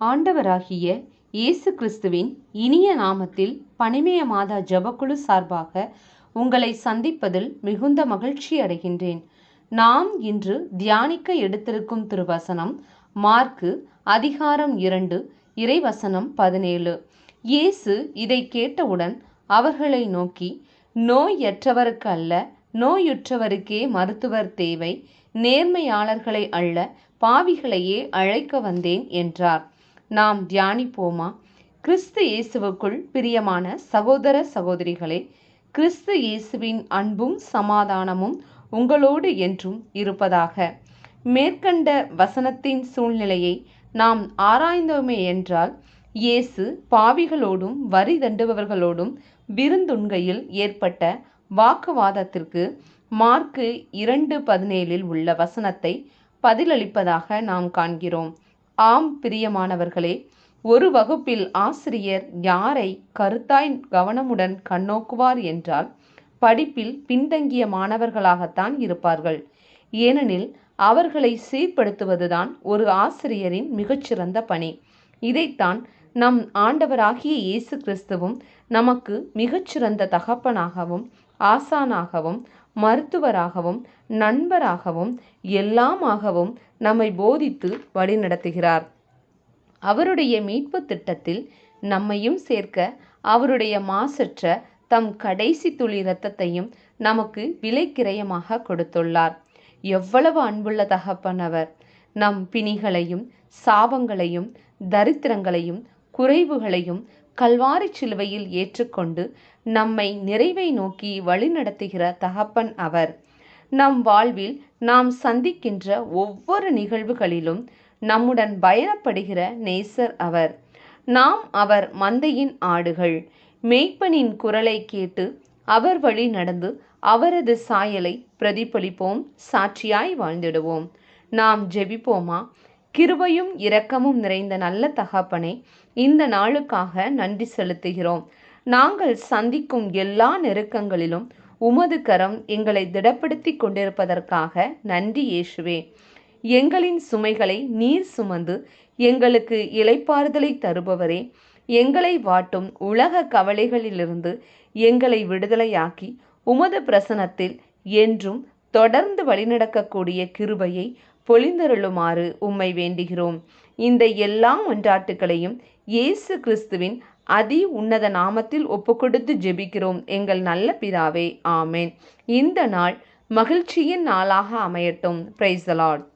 ஆண்டவராகிய இயேசு கிறிஸ்துவின் இனிய நாமத்தில் பனிமய மாதா ஜபக்குழு சார்பாக உங்களை சந்திப்பதில் மிகுந்த மகிழ்ச்சி அடைகின்றேன். நாம் இன்று தியானிக்க எடுத்திருக்கும் திருவசனம் மார்க்கு அதிகாரம் இரண்டு இறைவசனம் பதினேழு. இயேசு இதை கேட்டவுடன் அவர்களை நோக்கி நோயற்றவருக்கு அல்ல நோயுற்றவருக்கே மருத்துவர் தேவை. நேர்மையாளர்களை அல்ல பாவிகளையே அழைக்க வந்தேன் என்றார். நாம் தியானிப்போமா? கிறிஸ்து இயேசுவுக்குள் பிரியமான சகோதர சகோதரிகளே கிறிஸ்து இயேசுவின் அன்பும் சமாதானமும் உங்களோடு என்றும் இருப்பதாக. மேற்கண்ட வசனத்தின் சூழ்நிலையை நாம் ஆராய்ந்தோமே என்றால் இயேசு பாவிகளோடும் வரி தண்டுபவர்களோடும் விருந்துண்கையில் ஏற்பட்ட வாக்குவாதத்திற்கு மார்க்கு இரண்டு பதினேழில் உள்ள வசனத்தை பதிலளிப்பதாக நாம் காண்கிறோம். ஆம் பிரியமானவர்களே ஒரு வகுப்பில் ஆசிரியர் யாரை கருத்தாய் கவனமுடன் கண்ணோக்குவார் என்றால் படிப்பில் பின்தங்கிய மாணவர்களாகத்தான் இருப்பார்கள். ஏனெனில் அவர்களை சீர்படுத்துவதுதான் ஒரு ஆசிரியரின் மிகச்சிறந்த பணி. இதைத்தான் நம் ஆண்டவராகிய இயேசு கிறிஸ்துவும் நமக்கு மிகச்சிறந்த தகப்பனாகவும் ஆசானாகவும் மருத்துவராகவும் நண்பராகவும் எல்லாமாகவும் நம்மை போதித்து வழிநடத்துகிறார். அவருடைய மீட்பு திட்டத்தில் நம்மையும் சேர்க்க அவருடைய மாசற்ற தம் கடைசி துளி இரத்தத்தையும் நமக்கு விலைக்கிரயமாக கொடுத்துள்ளார். எவ்வளவு அன்புள்ள தகப்பன் அவர்! நம் பிணிகளையும் சாபங்களையும் தரித்திரங்களையும் குறைவுகளையும் கல்வாரி சிலுவையில் ஏற்றுக்கொண்டு நம்மை நிறைவை நோக்கி வழிநடத்துகிற தகப்பன் அவர். நம் வாழ்வில் நாம் சந்திக்கின்ற ஒவ்வொரு நிகழ்வுகளிலும் நம்முடன் பயணப்படுகிற நேசர் அவர். நாம் அவர் மந்தையின் ஆடுகள். மேய்ப்பனின் குரலை கேட்டு அவர் வழி நடந்து அவரது சாயலை பிரதிபலிப்போம் சாட்சியாய் வாழ்ந்திடுவோம். நாம் ஜெபிப்போமா? கிருபையும் இரக்கமும் நிறைந்த நல்ல தகப்பனே இந்த நாளுக்காக நன்றி செலுத்துகிறோம். நாங்கள் சந்திக்கும் எல்லா நெருக்கங்களிலும் உமது கரம் எங்களை திடப்படுத்தி கொண்டிருப்பதற்காக நன்றி இயேசுவே. எங்களின் சுமைகளை நீர் சுமந்து எங்களுக்கு இலைப்பாறுதலை தருபவரே எங்களை வாட்டும் உலக கவலைகளிலிருந்து எங்களை விடுதலையாக்கி உமது பிரசனத்தில் என்றும் தொடர்ந்து வழிநடக்கக்கூடிய கிருபையை பொழிந்தருளுமாறு உம்மை வேண்டுகிறோம். இந்த எல்லா ஒன்றாட்டுகளையும் இயேசு கிறிஸ்துவின் அதி உன்னத நாமத்தில் ஒப்புக்கொடுத்து ஜெபிக்கிறோம் எங்கள் நல்ல பிதாவே. ஆமேன். இந்த நாள் மகிழ்ச்சியின் நாளாக அமையட்டும். Price Lord